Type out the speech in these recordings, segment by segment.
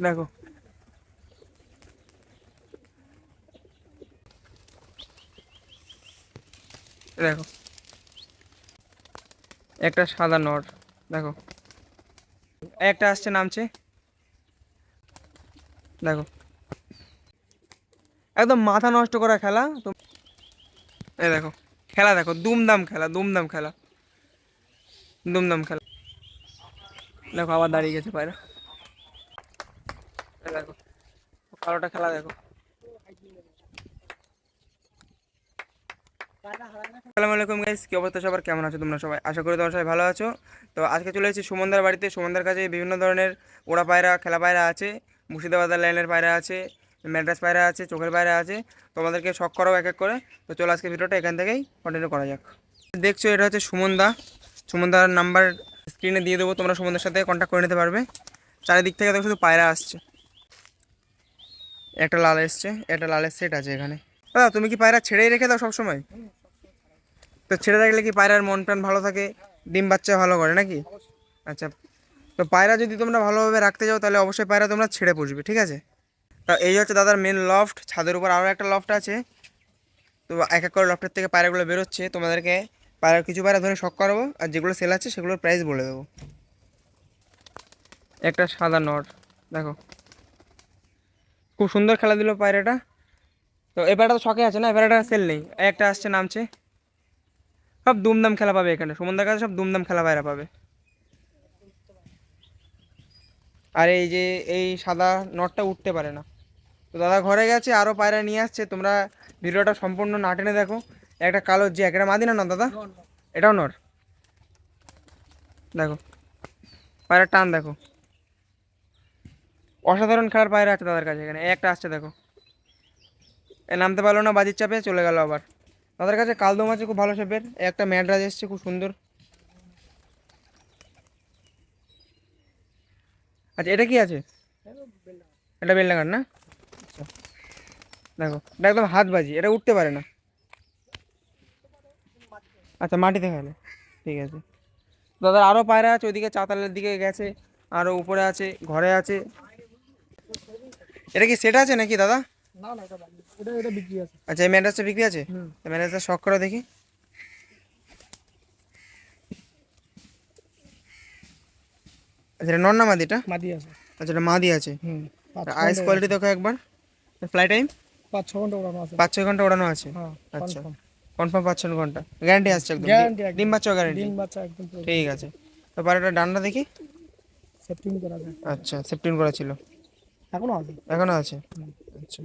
দেখো দেখো একটা সাদা নর, দেখো। একটা আসছে, নামছে। দেখো। একদম মাথা নষ্ট করা খেলা। তো দেখো, খেলা দেখো, দুমদাম খেলা দুমদাম খেলা। দুমদাম খেলা। দেখো, আবার দাঁড়িয়ে গেছে পায়রা এই দেখো কালোটা খেলা দেখো। আসসালামু আলাইকুম গাইস কি অবস্থা সবার? কেমন আছো তোমরা সবাই? আশা করি তোমরা সবাই ভালো আছো। তো আজকে চলে এসেছি সুমনদার বাড়িতে। সুমনদার কাছে বিভিন্ন ধরনের ওড়া পায়রা, খেলা পায়রা আছে, মুর্শিদাবাদের লাইনের পায়রা আছে, ম্যাড্রাস পায়রা আছে, চোখের পায়রা আছে। তোমাদেরকে শখ করাও এক এক করে। তো চলো আজকে ভিডিওটা এখান থেকেই কন্টিনিউ করা যাক। দেখছ, এটা হচ্ছে সুমনদা। সুমনদার নাম্বার স্ক্রিনে দিয়ে দেবো, তোমরা সুমনদার সাথে কন্ট্যাক্ট করে নিতে পারবে। চারিদিক থেকে দেখো শুধু পায়রা আসছে। একটা লাল এসছে, একটা লালের সেট আছে এখানে। দাদা, তুমি কি পায়রা ছেড়েই রেখে দাও সবসময়? তো ছেড়ে রাখলে কি পায়রার মন প্রাণ ভালো থাকে? ডিম বাচ্চা ভালো করে নাকি? আচ্ছা তো পায়রা যদি তোমরা ভালোভাবে রাখতে যাও, তাহলে অবশ্যই পায়রা তোমরা ছেড়ে পুষবে, ঠিক আছে? তা এই হচ্ছে দাদার মেন লফট ছাদের উপর আরও একটা লফট আছে। তো এক এক করে লফটের থেকে পায়রাগুলো বেরোচ্ছে, তোমাদেরকে পায়রা কিছু পায়রা ধরে শখ করাবো, আর যেগুলো সেল আছে, সেগুলোর প্রাইস বলে দেবো। একটা সাদা নট দেখো। খুব সুন্দর খেলা দিল পায়রাটা। তো এ পায়রাটা তো শখে আছে না এ পায়রাটা সেল নেই। একটা আসছে নামছে। সব দুমদাম খেলা পাবে এখানে। সুমনদার কাছে সব দুমদাম খেলা পায়রা পাবে। আর এই যে এই সাদা নটটা উঠতে পারে না। তো দাদা ঘরে গেছে আরও পায়রা নিয়ে আসছে। তোমরা ভিডিওটা সম্পূর্ণ না টেনে দেখো। একটা কালো জ্যাক একটা মাদি না না দাদা? এটাও নর দেখো। পায়রা টান দেখো। অসাধারণ খেলার পায়রা আছে দাদার কাছে এখানে। একটা আসছে, দেখো। নামতে পারল না, বাজির চাপে চলে গেল আবার। তাদের কাছে কালদম আছে, খুব ভালো শেপের। একটা ম্যাডরাজ এসছে, খুব সুন্দর। আচ্ছা এটা কি আছে? এটা বেলডাঙ্গার না? আচ্ছা। দেখো, এটা একদম হাত বাজি, এটা উঠতে পারে না। আচ্ছা মাটিতে খেলে। ঠিক আছে। দাদার আরও পায়রা আছে, ওইদিকে চাতালের দিকে গেছে আরও উপরে আছে, ঘরে আছে। এটা কি সেট আছে নাকি দাদা? না না এটা এটা এটা বিক্রি আছে। আচ্ছা এই ম্যান্ডাসটা বিক্রি আছে? ম্যান্ডাসটা শখ করে দেখি। আচ্ছা এটা নন না মাদিটা মাদি আছে। আচ্ছা এটা মাদি আছে। হুম আইস কোয়ালিটি দেখো একবার। ফ্লাই টাইম পাঁচ ছ ঘণ্টা ওড়ানো আছে। পাঁচ ছয় ঘণ্টা ওড়ানো আছে? হ্যাঁ আচ্ছা। কনফার্ম পাঁচ ছয় ঘণ্টা। গ্যারান্টি আসছে একদম। ডিম বাচ্চা গ্যারান্টি ডিম বাচ্চা একদম। ঠিক আছে। তারপর এটা ডান্ডা দেখি। সেফটিং করা আছে আচ্ছা সেফটিন করা ছিল। এখনও আছে। এখনও আছে? আচ্ছা।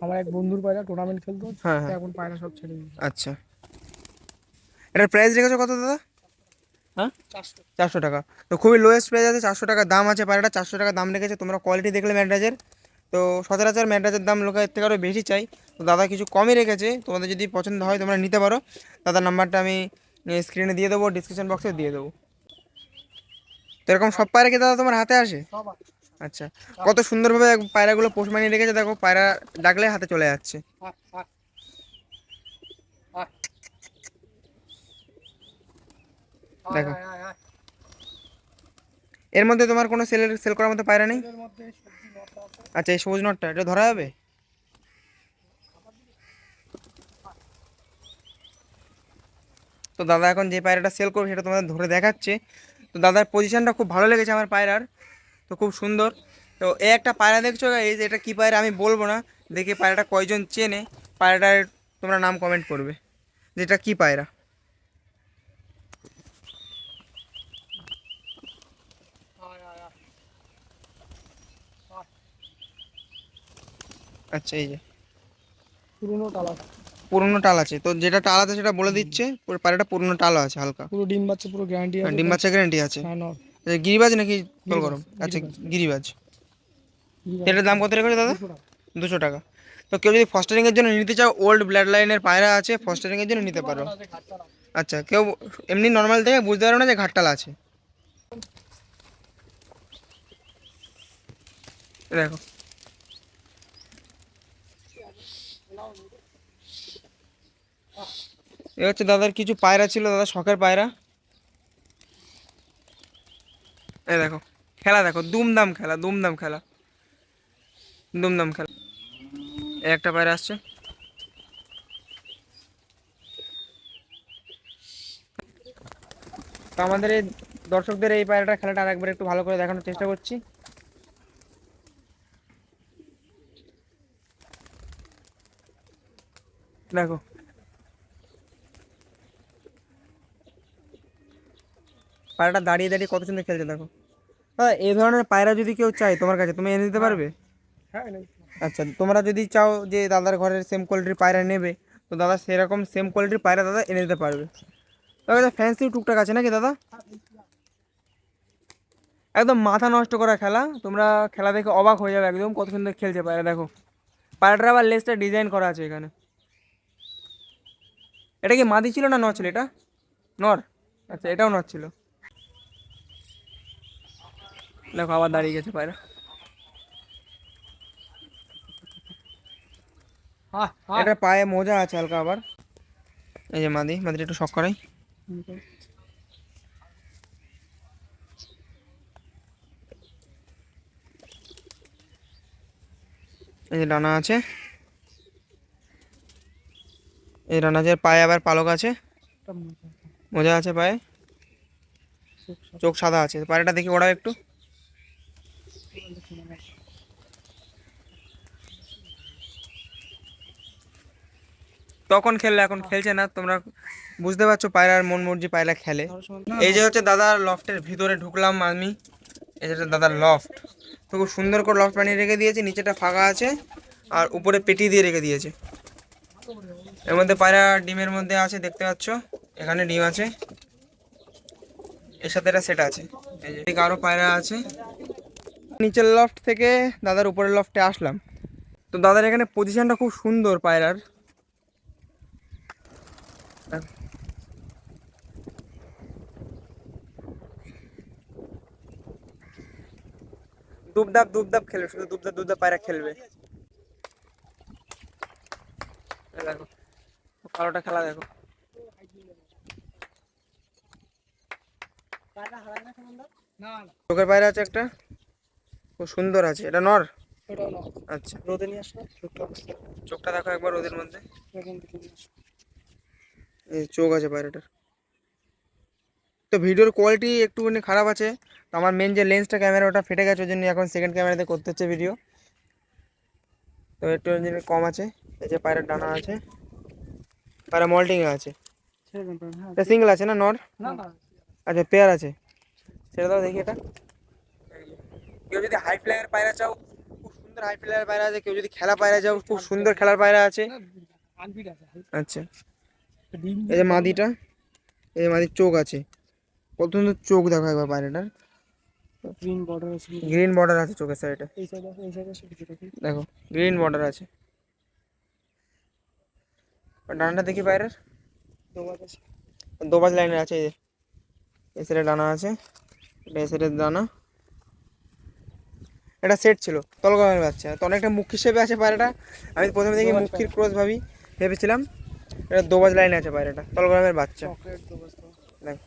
আমার এক বন্ধুর পায়রা টুর্নামেন্ট খেলতো। হ্যাঁ হ্যাঁ। এখন পায়রা সব ছেড়ে দিয়েছে। আচ্ছা। এটার প্রাইস রেখেছো কত দাদা? হ্যাঁ? চারশো। টাকা। তো খুবই লোয়েস্ট প্রাইস আছে চারশো টাকা দাম আছে পায়রাটা চারশো টাকা দাম রেখেছে। তোমরা কোয়ালিটি দেখলে ম্যাডরাজের তো সচরাচর ম্যাডরাজের দাম লোকের থেকে আরও বেশি চাই। তো দাদা কিছু কমই রেখেছে। তোমাদের যদি পছন্দ হয় তোমরা নিতে পারো। দাদার নাম্বারটা আমি স্ক্রিনে দিয়ে দেবো ডিসক্রিপশন বক্সে দিয়ে দেবো। তো এরকম সব পায়রা কি দাদা তোমার হাতে আসে? আচ্ছা। কত সুন্দরভাবে পায়রাগুলো পোষ মানিয়ে রেখেছে দেখো পায়রা ডাকলে হাতে চলে যাচ্ছে। আহ, আহ। দেখো। এর মধ্যে তোমার কোনো সেলের সেল করার মতো পায়রা নেই? আচ্ছা এই সবুজ নটটা এটা ধরা যাবে? তো দাদা এখন যে পায়রাটা সেল করবে সেটা তোমাদের ধরে দেখাচ্ছে। তো দাদার পজিশনটা খুব ভালো লেগেছে আমার পায়রার। তো খুব সুন্দর। তো এই একটা পায়রা দেখছ এই যে এটা কী পায়রা আমি বলব না। দেখে পায়রাটা কয়জন চেনে? পায়রাটার তোমরা নাম কমেন্ট করবে। যেটা কী পায়রা। আচ্ছা এই যে। পুরোনো টালা পুরনো টাল আছে। তো যেটা টাল আছে সেটা বলে দিচ্ছে। পুরো পায়রাটা পুরনো টালও আছে হালকা। পুরো ডিম বাচ্চা পুরো গ্যারান্টি আছে। ডিম বাচ্চা গ্যারেন্টি আছে। হ্যাঁ গিরিবাজ নাকি গিরিবাজ, কলগরম আচ্ছা গিরিবাজ। এটার দাম কত রেখেছে দাদা? দুশো টাকা। তো কেউ যদি ফস্টারিং এর জন্য নিতে চাও ওল্ড ব্লাড লাইনের পায়রা আছে ফস্টারিং এর জন্য নিতে পারো। আচ্ছা কেউ এমনি নর্মাল থেকে বুঝতে পারো না যে ঘাটতাল আছে। দেখো। এ হচ্ছে দাদার কিছু পায়রা ছিল দাদা শখের পায়রা। এই দেখো। খেলা দেখো, দুমদাম খেলা দুমদাম খেলা। দুমদাম খেলা। একটা পায়রা আসছে। তো আমাদের এই দর্শকদের এই পায়রাটা খেলাটা আরেকবার একটু ভালো করে দেখানোর চেষ্টা করছি। দেখো। পায়রাটা দাঁড়িয়ে দাঁড়িয়ে কত সুন্দর খেলছে দেখো। দাদা এই ধরনের পায়রা যদি কেউ চায় তোমার কাছে তুমি এনে দিতে পারবে? হ্যাঁ আচ্ছা তোমরা যদি চাও যে দাদার ঘরের সেম কোয়ালিটির পায়রা নেবে তো দাদা সেরকম সেম কোয়ালিটির পায়রা দাদা এনে দিতে পারবে। তবে ফ্যান্সি টুকটাক আছে নাকি দাদা? একদম মাথা নষ্ট করা খেলা তোমরা খেলা দেখে অবাক হয়ে যাবে একদম কত সুন্দর খেলছে পায়রা দেখো। পায়রাটার আবার লেসটা ডিজাইন করা আছে এখানে। এটা কি মাদি ছিল না নর ছিল এটা? নর? আচ্ছা এটাও নর ছিল। দেখো আবার দাঁড়িয়ে গেছে পায়রা। হ্যাঁ হ্যাঁ। এটা পায়ে মোজা আছে হালকা আবার। এই যে মাদি মাদিটা একটু শখ করাই। এই যে ডানা আছে। এই ডানা আছে পায়ে আবার পালক আছে। মোজা আছে। পায়ে। চোখ সাদা। আছে। পায়েটা দেখি ওড়াও একটু। তখন খেললে এখন খেলছে না। তোমরা বুঝতে পারছ পায়রার মন মর্জি পায়রা খেলে। এই যে হচ্ছে দাদার লফটের ভিতরে ঢুকলাম আমি। এই যে দাদার লফট তো খুব সুন্দর করে লফট বানিয়ে রেখে দিয়েছে নিচেটা ফাঁকা আছে আর উপরে পেটি দিয়ে রেখে দিয়েছে। এর মধ্যে পায়রা ডিমের মধ্যে আছে দেখতে পাচ্ছ? এখানে ডিম আছে। এর সাথে একটা সেট আছে। এই আরও পায়রা আছে। নিচের লফট থেকে দাদার উপরের লফটে আসলাম। তো দাদার এখানে পজিশনটা খুব সুন্দর পায়রার। দুবদাব দুবদাব খেলবে শুধু দুবদাব দুবদাব পায়রা খেলবে। দেখো কালোটা খেলা দেখো। চোখের পায়রা আছে একটা? খুব সুন্দর আছে এটা নর? আচ্ছা। রোদে নিয়ে আসো চোখটা দেখো। একবার ওদের মধ্যে। এই চোখ আছে পায়রাটার। তো ভিডিওর কোয়ালিটি একটুখানি খারাপ আছে। তো আমার মেন যে লেন্সটা ক্যামেরা ওটা ফেটে গেছে ওই জন্য এখন সেকেন্ড ক্যামেরাতে করতে হচ্ছে ভিডিও তো একটু কম আছে। এই যে পায়রার ডানা আছে। পায়রা মল্টিংয়ে আছে। হ্যাঁ। এটা সিঙ্গেল আছে না নর না না। আচ্ছা পেয়ার আছে। সেটা দাও দেখি এটা। কেউ যদি হাই ফ্লাইয়ের পায়রা চাও খুব সুন্দর হাই ফ্লাইয়ের পায়রা আছে। কেউ যদি খেলা পায়রা চাও খুব সুন্দর খেলার পায়রা আছে। আচ্ছা। এই যে মাদিটা এই যে মাদির চোখ আছে। কত সুন্দর চোখ দেখো একবার পায়রাটার গ্রিন বর্ডার আছে গ্রিন বর্ডার আছে চোখের সাইডে এই সাইডে এই সাইডে আছে কিছুটা কি? দেখো গ্রিন বর্ডার আছে। ডানাটা দেখি পায়রার দোবাজ আছে। দোবাজ লাইনের আছে এই যে। এই সাইডে ডানা আছে এটা এই সাইডের ডানা। এটা সেট ছিল তলগমের বাচ্চা তো অনেকটা মুখ হিসেবে আছে পায়রাটা আমি প্রথমে দেখি মুখির ক্রস ভাবি ভেবেছিলাম এটা দোবাজ লাইনে আছে পায়রাটা তলগমের বাচ্চা দেখো।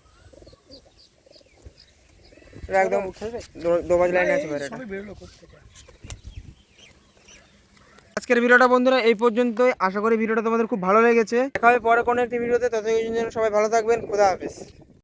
একদম দোবাজ লাইন আছে আজকের ভিডিওটা বন্ধুরা এই পর্যন্তই। আশা করি ভিডিওটা তোমাদের খুব ভালো লেগেছে। দেখা হবে পরে কোনো একটি ভিডিওতে। তত জন্য সবাই ভালো থাকবেন। খোদা হাফেজ।